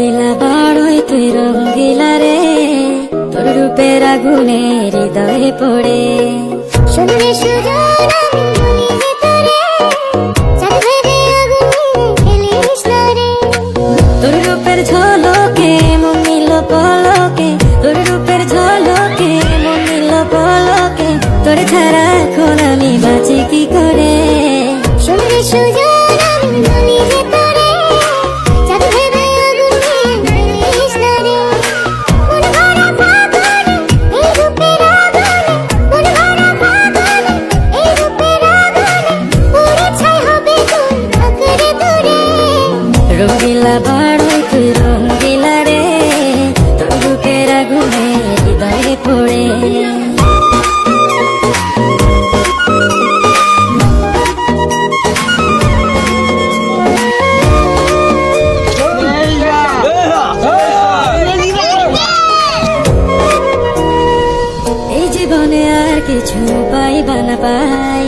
রঙ্গিলা বাড়ই তুই রঙ্গিলা রে তোর রূপের আগুনে হৃদয়ে পড়ে শুনলে সুজন তোরে চাঁদ ভেবে আগুনে ফেলিস না রে তোর রূপের ঝলকে মন নিল পলকে। তোর রূপের ঝলকে মন নিল পলকে। তোর ছাড়া এখন আমি বাঁচি কি করে শুনলে সুজন রঙ্গিলা বাড়ই তুই রঙ্গিলা রে তোর আগুনে হৃদয়ে পড়ে। এই জীবনে আর কিছু পাইবা না পাই